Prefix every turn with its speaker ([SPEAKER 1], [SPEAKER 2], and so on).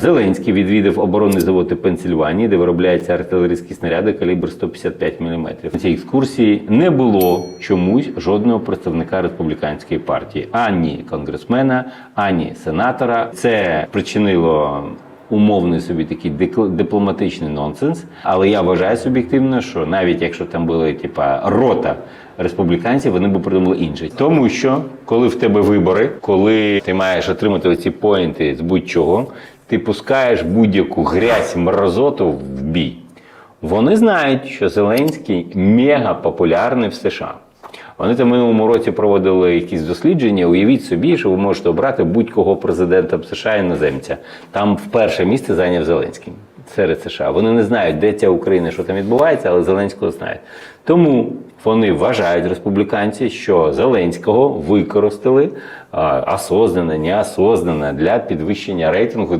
[SPEAKER 1] Зеленський відвідав оборонний завод у Пенсільванії, де виробляються артилерійські снаряди калібр 155 мм. На цій екскурсії не було чомусь жодного представника республіканської партії, ані конгресмена, ані сенатора. Це причинило умовний собі такий дипломатичний нонсенс. Але я вважаю суб'єктивно, що навіть якщо там були типа рота республіканців, вони б придумали інше. Тому що коли в тебе вибори, коли ти маєш отримати ці поінти з будь-чого, ти пускаєш будь-яку грязь мразоту в бій. Вони знають, що Зеленський мега популярний в США. Вони там минулому році проводили якісь дослідження. Уявіть собі, що ви можете обрати будь-кого президента США іноземця. Там вперше місце зайняв Зеленський серед США. Вони не знають, де ця Україна, що там відбувається, але Зеленського знають. Тому вони вважають республіканці, що Зеленського використали а, осознано, неосознано для підвищення рейтингу.